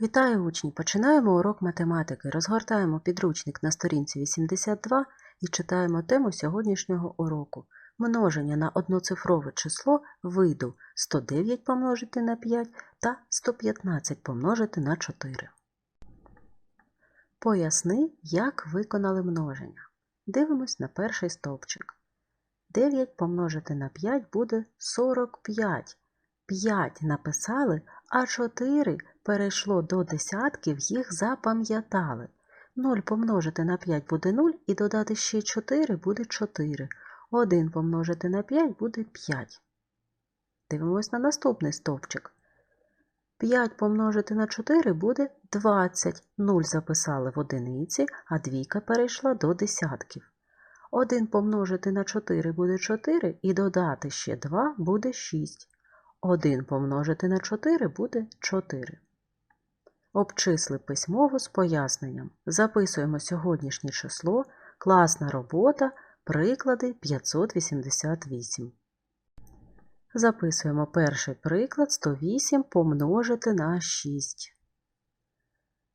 Вітаю учні! Починаємо урок математики. Розгортаємо підручник на сторінці 82 і читаємо тему сьогоднішнього уроку. Множення на одноцифрове число виду 109 помножити на 5 та 115 помножити на 4. Поясни, як виконали множення. Дивимось на перший стовпчик. 9 помножити на 5 буде 45. 5 написали, а 4 перейшло до десятків, їх запам'ятали. 0 помножити на 5 буде 0 і додати ще 4 буде 4. 1 помножити на 5 буде 5. Дивимось на наступний стовпчик. 5 помножити на 4 буде 20. 0 записали в одиниці, а двійка перейшла до десятків. 1 помножити на 4 буде 4 і додати ще 2 буде 6. 1 помножити на 4 буде 4. Обчисли письмово з поясненням. Записуємо сьогоднішнє число, класна робота, приклади 588. Записуємо перший приклад 108 помножити на 6.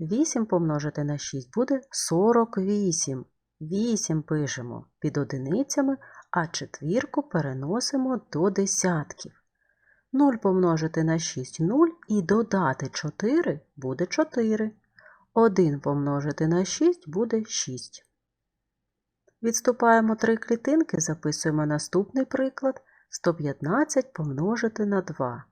8 помножити на 6 буде 48. 8 пишемо під одиницями, а четвірку переносимо до десятків. 0 помножити на 6 0 і додати 4 буде 4. 1 помножити на 6 буде 6. Відступаємо 3 клітинки, записуємо наступний приклад 115 помножити на 2.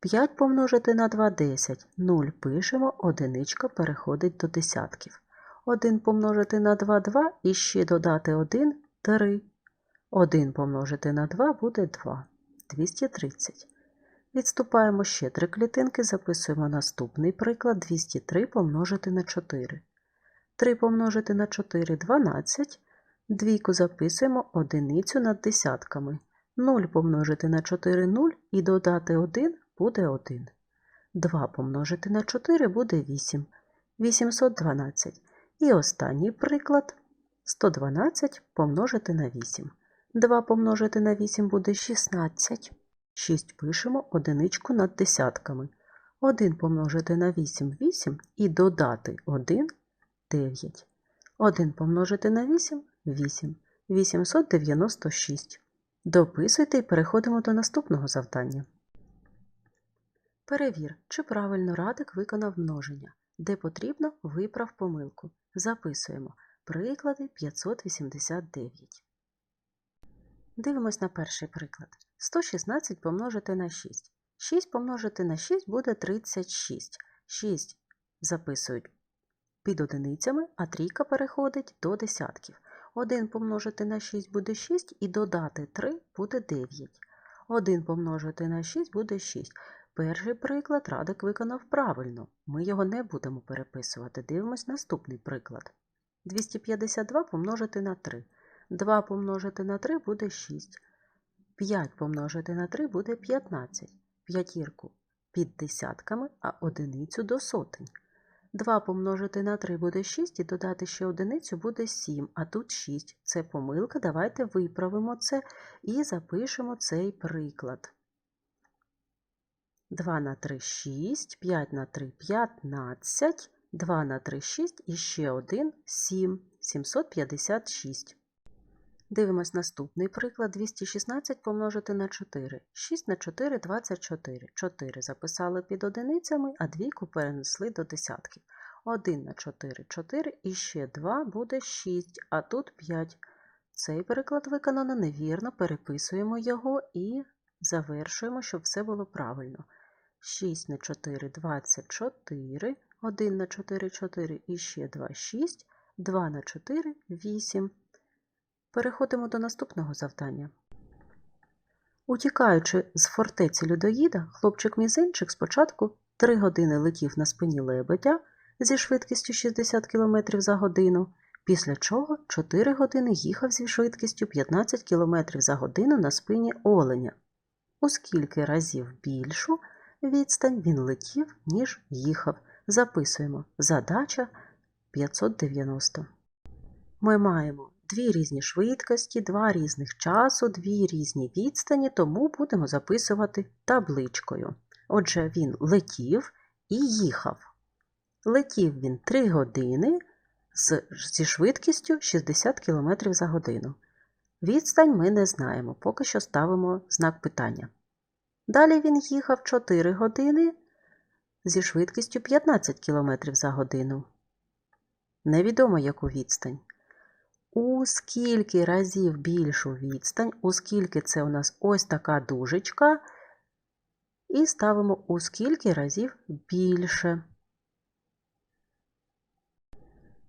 5 помножити на 2 10. 0 пишемо, одиничка переходить до десятків. 1 помножити на 2 2 і ще додати 1 3. 1 помножити на 2 буде 2. 230. Відступаємо ще три клітинки, записуємо наступний приклад 203 помножити на 4. 3 помножити на 4 12. Двійку записуємо одиницю над десятками. 0 помножити на 4 0 і додати 1 буде 1. 2 помножити на 4 буде 8. 812. І останній приклад 112 помножити на 8. 2 помножити на 8 буде 16. 6 пишемо одиничку над десятками. 1 помножити на 8 8 і додати 1 9. 1 помножити на 8 8. 896. Дописуйте і переходимо до наступного завдання. Перевір, чи правильно радик виконав множення. Де потрібно, виправ помилку. Записуємо приклади 589. Дивимось на перший приклад. 116 помножити на 6. 6 помножити на 6 буде 36. 6 записують під одиницями, а трійка переходить до десятків. 1 помножити на 6 буде 6 і додати 3 буде 9. 1 помножити на 6 буде 6. Перший приклад Радик виконав правильно. Ми його не будемо переписувати. Дивимось наступний приклад. 252 помножити на 3. 2 помножити на 3 буде 6. 5 помножити на 3 буде 15. П'ятірку під десятками, а одиницю до сотень. 2 помножити на 3 буде 6 і додати ще одиницю буде 7, а тут 6. Це помилка. Давайте виправимо це і запишемо цей приклад. 2 на 3 6, 5 на 3 15, 2 на 3 6 і ще 1 7, 756. Дивимось наступний приклад 216 помножити на 4. 6 на 4 24. 4 записали під одиницями, а двійку перенесли до десятків. 1 на 4 4 і ще 2 буде 6, а тут 5. Цей переклад виконано невірно, переписуємо його і завершуємо, щоб все було правильно. 6 на 4 24, 1 на 4 4 і ще 2 6, 2 на 4 8. Переходимо до наступного завдання. Утікаючи з фортеці людоїда, хлопчик-мізинчик спочатку 3 години летів на спині лебедя зі швидкістю 60 км за годину, після чого 4 години їхав зі швидкістю 15 км за годину на спині оленя. У скільки разів більшу відстань він летів, ніж їхав. Записуємо задача 590. Ми маємо дві різні швидкості, два різних часу, дві різні відстані, тому будемо записувати табличкою. Отже, він летів і їхав. Летів він 3 години з, зі швидкістю 60 км за годину. Відстань ми не знаємо, поки що ставимо знак питання. Далі він їхав 4 години зі швидкістю 15 км за годину. Невідомо яку відстань. У скільки разів більшу відстань, у скільки це у нас ось така дужечка, і ставимо у скільки разів більше.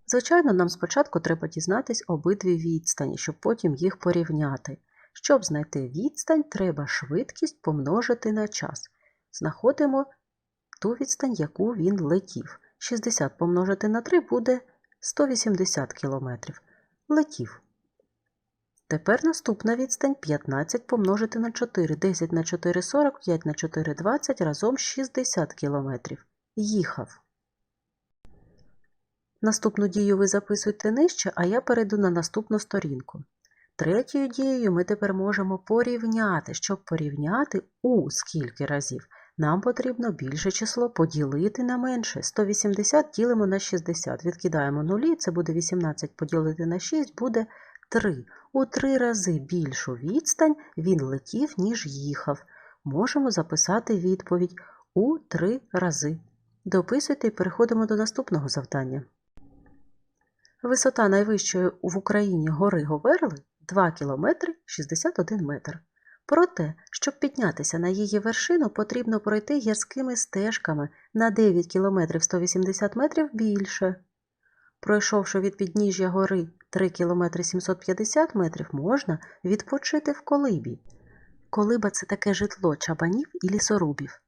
Звичайно, нам спочатку треба дізнатись обидві відстані, щоб потім їх порівняти. Щоб знайти відстань, треба швидкість помножити на час. Знаходимо ту відстань, яку він летів. 60 помножити на 3 буде 180 км. Летів. Тепер наступна відстань 15 помножити на 4, 10 на 4 – 40, 5 на 4 – 20, разом 60 км. Їхав. Наступну дію ви записуйте нижче, а я перейду на наступну сторінку. Третьою дією ми тепер можемо порівняти. Щоб порівняти у скільки разів, нам потрібно більше число поділити на менше. 180 ділимо на 60. Відкидаємо нулі, це буде 18 поділити на 6, буде 3. У 3 рази більшу відстань він летів, ніж їхав. Можемо записати відповідь у 3 рази. Дописуйте і переходимо до наступного завдання. Висота найвищої в Україні гори Говерли 2 км 61 метр. Проте, щоб піднятися на її вершину, потрібно пройти гірськими стежками на 9 км 180 метрів більше. Пройшовши від підніжжя гори 3 км 750 метрів, можна відпочити в колибі. Колиба це таке житло чабанів і лісорубів.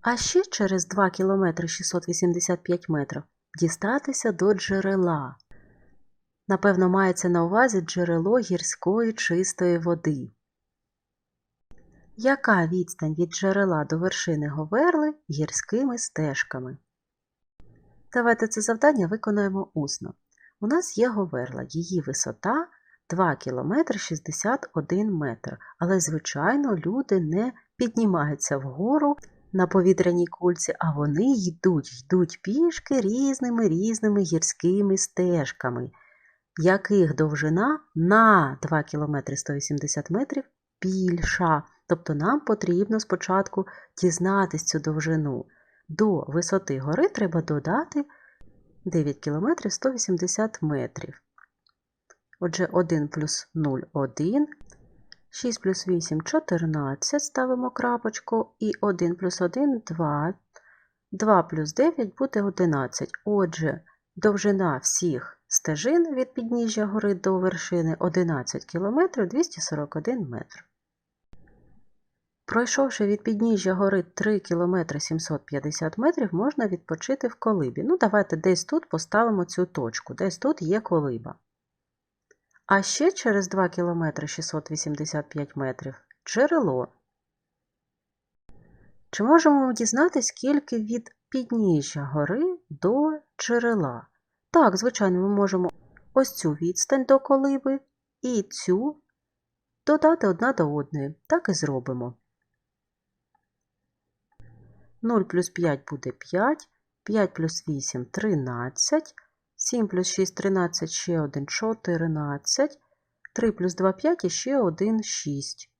А ще через 2 км 685 метрів дістатися до джерела. Напевно, мається на увазі джерело гірської чистої води. Яка відстань від джерела до вершини Говерли гірськими стежками? Давайте це завдання виконаємо усно. У нас є Говерла, її висота 2 км 61 метр. Але, звичайно, люди не піднімаються вгору на повітряній кульці, а вони йдуть, йдуть пішки різними різними гірськими стежками яких довжина на 2 км 180 метрів більша. Тобто нам потрібно спочатку дізнатись цю довжину. До висоти гори треба додати 9 км 180 метрів. Отже, 1 плюс 0 – 1, 6 плюс 8 – 14, ставимо крапочку, і 1 плюс 1 – 2, 2 плюс 9 буде 11. Отже, довжина всіх Стежин від підніжжя гори до вершини 11 км 241 метр. Пройшовши від підніжжя гори 3 км 750 метрів, можна відпочити в колибі. Ну, давайте десь тут поставимо цю точку, десь тут є колиба. А ще через 2 км 685 метрів джерело. Чи можемо дізнатися, скільки від підніжжя гори до джерела? Так, звичайно, ми можемо ось цю відстань до колиби і цю додати одна до одної. Так і зробимо. 0 плюс 5 буде 5, 5 плюс 8 13, 7 плюс 6 13, ще 1 14, 3 плюс 2 5 і ще 1 6.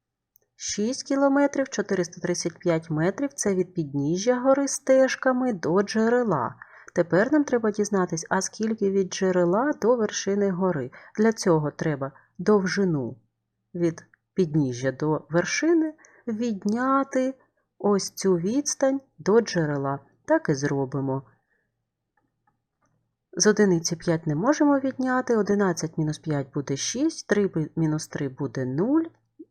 6 кілометрів 435 метрів це від підніжжя гори стежками до джерела. Тепер нам треба дізнатись, а скільки від джерела до вершини гори. Для цього треба довжину від підніжжя до вершини відняти ось цю відстань до джерела. Так і зробимо. З одиниці 5 не можемо відняти, 11 мінус 5 буде 6, 3 мінус 3 буде 0,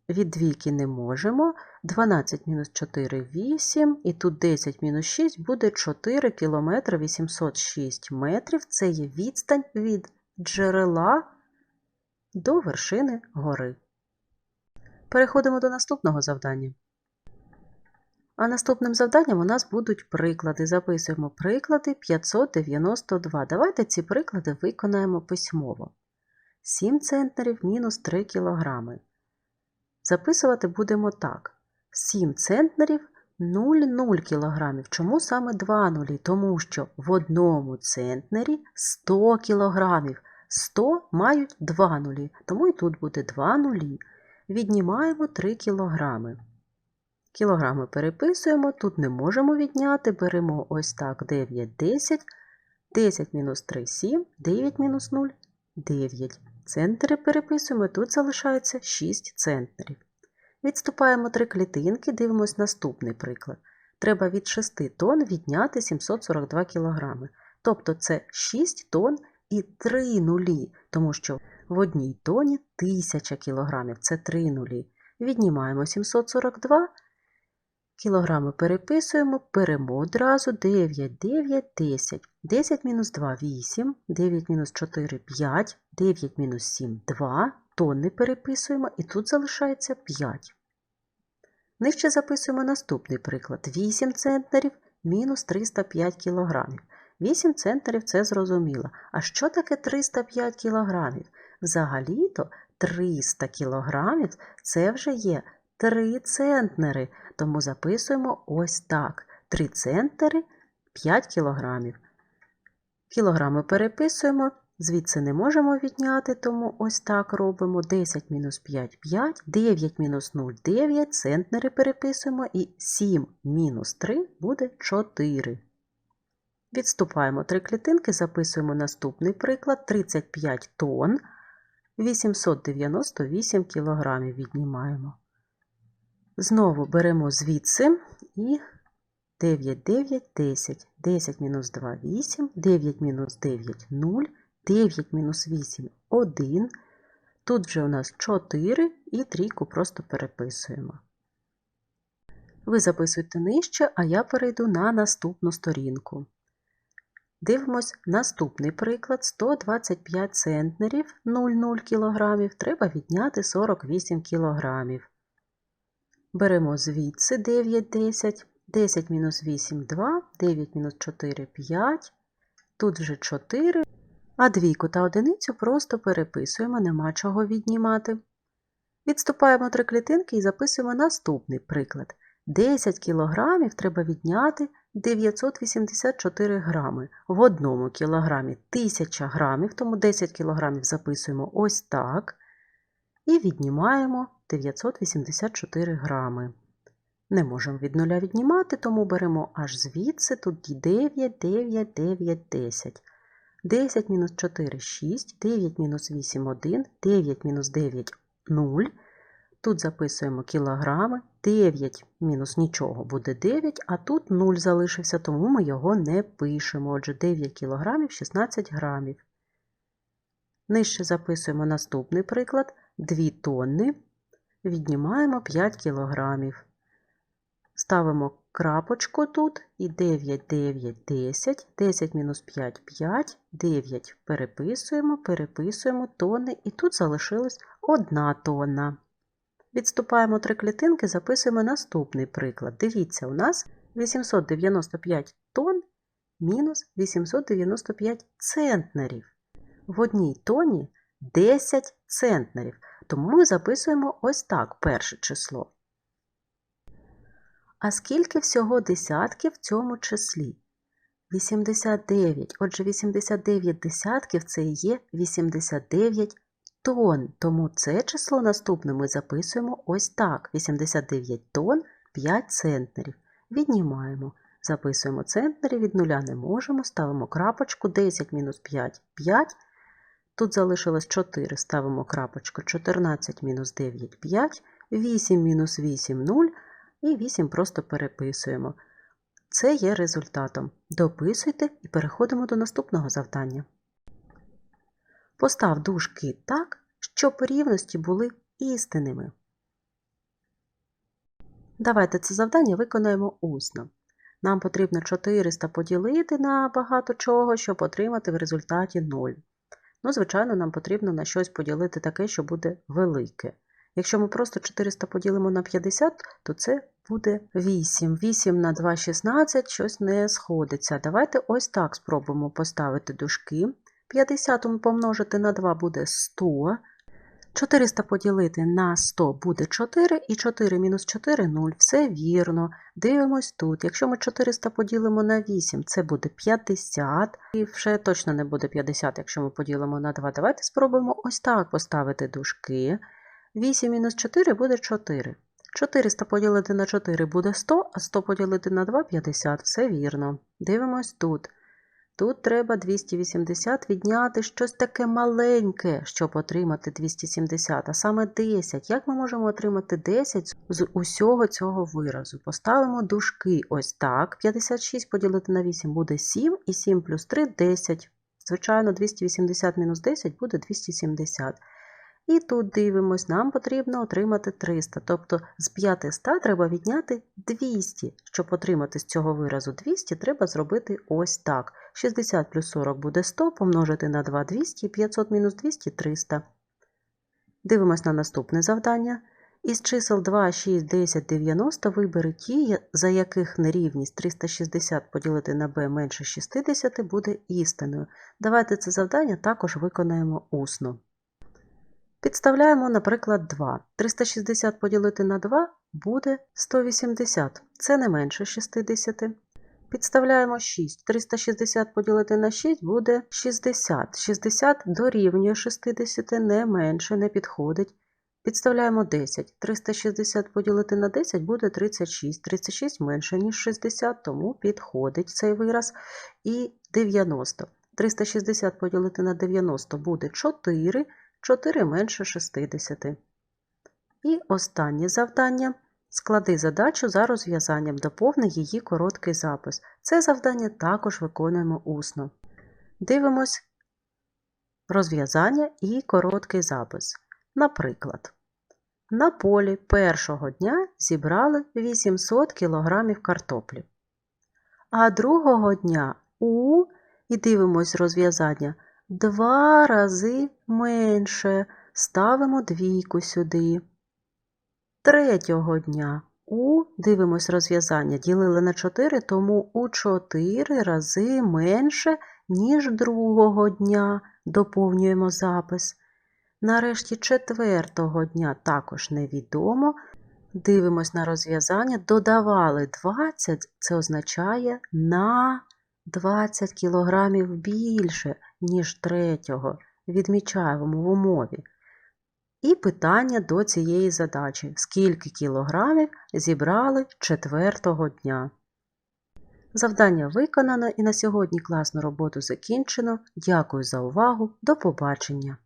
від двійки не можемо. 12 мінус 4 8, і тут 10 мінус 6 буде 4 км 806 метрів. Це є відстань від джерела до вершини гори. Переходимо до наступного завдання. А наступним завданням у нас будуть приклади. Записуємо приклади 592. Давайте ці приклади виконаємо письмово. 7 центнерів мінус 3 кілограми. Записувати будемо так: 7 центнерів 0,0 кг. Чому саме 2 нулі? Тому що в одному центнері 100 кг. 100 мають 2 нулі, тому і тут буде 2 нулі. Віднімаємо 3 кг. Кілограми переписуємо, тут не можемо відняти, беремо ось так 9, 10, 10 мінус 3, 7, 9 мінус 0, 9. Центри переписуємо, тут залишається 6 центнерів. Відступаємо 3 клітинки, дивимось наступний приклад. Треба від 6 тонн відняти 742 кг. Тобто це 6 тонн і 3 нулі, тому що в одній тоні 1000 кг, це 3 нулі. Віднімаємо 742 Кілограми переписуємо, беремо одразу 9, 9, 10. 10 мінус 2 – 8, 9 мінус 4 – 5, 9 мінус 7 – 2. Тонни переписуємо і тут залишається 5. Нижче записуємо наступний приклад. 8 центнерів мінус 305 кілограмів. 8 центнерів – це зрозуміло. А що таке 305 кілограмів? Взагалі-то 300 кілограмів – це вже є 3 центнери, тому записуємо ось так. 3 центнери 5 кілограмів. Кілограми переписуємо, звідси не можемо відняти, тому ось так робимо. 10 мінус 5 – 5, 9 мінус 0 – 9, центнери переписуємо і 7 мінус 3 буде 4. Відступаємо 3 клітинки, записуємо наступний приклад. 35 тонн, 898 кілограмів віднімаємо. Знову беремо звідси і 9, 9, 10. 10 мінус 2 – 8, 9 мінус 9 – 0, 9 мінус 8 – 1. Тут вже у нас 4 і трійку просто переписуємо. Ви записуєте нижче, а я перейду на наступну сторінку. Дивимось наступний приклад. 125 центнерів 0,0 кг. Треба відняти 48 кілограмів. Беремо звідси 9, 10, 10 мінус 8 – 2, 9 мінус 4 – 5, тут вже 4, а двійку та одиницю просто переписуємо, нема чого віднімати. Відступаємо три клітинки і записуємо наступний приклад. 10 кілограмів треба відняти 984 грами. В одному кілограмі 1000 грамів, тому 10 кілограмів записуємо ось так. І віднімаємо 984 грами. Не можемо від нуля віднімати, тому беремо аж звідси, тут 9, 9, 9, 10. 10 мінус 4 – 6, 9 мінус 8 – 1, 9 мінус 9 – 0. Тут записуємо кілограми, 9 мінус нічого буде 9, а тут 0 залишився, тому ми його не пишемо. Отже, 9 кілограмів 16 грамів. Нижче записуємо наступний приклад. 2 тонни віднімаємо 5 кілограмів. Ставимо крапочку тут і 9, 9, 10, 10 мінус 5 – 5, 9 переписуємо, переписуємо тонни, і тут залишилась 1 тонна. Відступаємо три клітинки, записуємо наступний приклад. Дивіться, у нас 895 тонн мінус 895 центнерів. В одній тоні 10 центнерів. Тому ми записуємо ось так перше число. А скільки всього десятків в цьому числі? 89. Отже, 89 десятків це і є 89 тонн. Тому це число наступне ми записуємо ось так: 89 тонн 5 центнерів. Віднімаємо. Записуємо центнери, від нуля не можемо, ставимо крапочку 10 мінус 5 5. Тут залишилось 4, ставимо крапочку 14 мінус 9 5, 8 мінус 8 0 і 8 просто переписуємо. Це є результатом. Дописуйте і переходимо до наступного завдання. Постав дужки так, щоб рівності були істинними. Давайте це завдання виконаємо усно. Нам потрібно 400 поділити на багато чого, щоб отримати в результаті 0. Ну, звичайно, нам потрібно на щось поділити таке, що буде велике. Якщо ми просто 400 поділимо на 50, то це буде 8. 8 на 2 – 16, щось не сходиться. Давайте ось так спробуємо поставити дужки. 50 помножити на 2 буде 100. 400 поділити на 100 буде 4, і 4 мінус 4 – 0. Все вірно. Дивимось тут. Якщо ми 400 поділимо на 8, це буде 50. І вже точно не буде 50, якщо ми поділимо на 2. Давайте спробуємо ось так поставити дужки. 8 мінус 4 буде 4. 400 поділити на 4 буде 100, а 100 поділити на 2 – 50. Все вірно. Дивимось тут. Тут треба 280 відняти щось таке маленьке, щоб отримати 270, а саме 10. Як ми можемо отримати 10 з усього цього виразу? Поставимо дужки ось так. 56 поділити на 8 буде 7, і 7 плюс 3 – 10. Звичайно, 280 мінус 10 буде 270. І тут дивимось, нам потрібно отримати 300. Тобто з 500 треба відняти 200. Щоб отримати з цього виразу 200, треба зробити ось так. 60 плюс 40 буде 100, помножити на 2 – 200, 500 мінус 200 – 300. Дивимось на наступне завдання. Із чисел 2, 6, 10, 90 вибери ті, за яких нерівність 360 поділити на b менше 60 буде істиною. Давайте це завдання також виконаємо усно. Підставляємо, наприклад, 2. 360 поділити на 2 буде 180. Це не менше 60. Підставляємо 6. 360 поділити на 6 буде 60. 60 дорівнює 60, не менше, не підходить. Підставляємо 10. 360 поділити на 10 буде 36. 36 менше, ніж 60, тому підходить цей вираз. І 90. 360 поділити на 90 буде 4. 4 менше 60. І останнє завдання. Склади задачу за розв'язанням, доповни її короткий запис. Це завдання також виконуємо усно. Дивимось розв'язання і короткий запис. Наприклад, на полі першого дня зібрали 800 кг картоплі. А другого дня у, і дивимось розв'язання, два рази менше. Ставимо двійку сюди. Третього дня у, дивимось розв'язання, ділили на 4, тому у 4 рази менше, ніж другого дня. Доповнюємо запис. Нарешті четвертого дня також невідомо. Дивимось на розв'язання. Додавали 20, це означає на 20 кг більше, ніж третього. Відмічаємо в умові. І питання до цієї задачі: скільки кілограмів зібрали четвертого дня? Завдання виконано і на сьогодні класну роботу закінчено. Дякую за увагу. До побачення!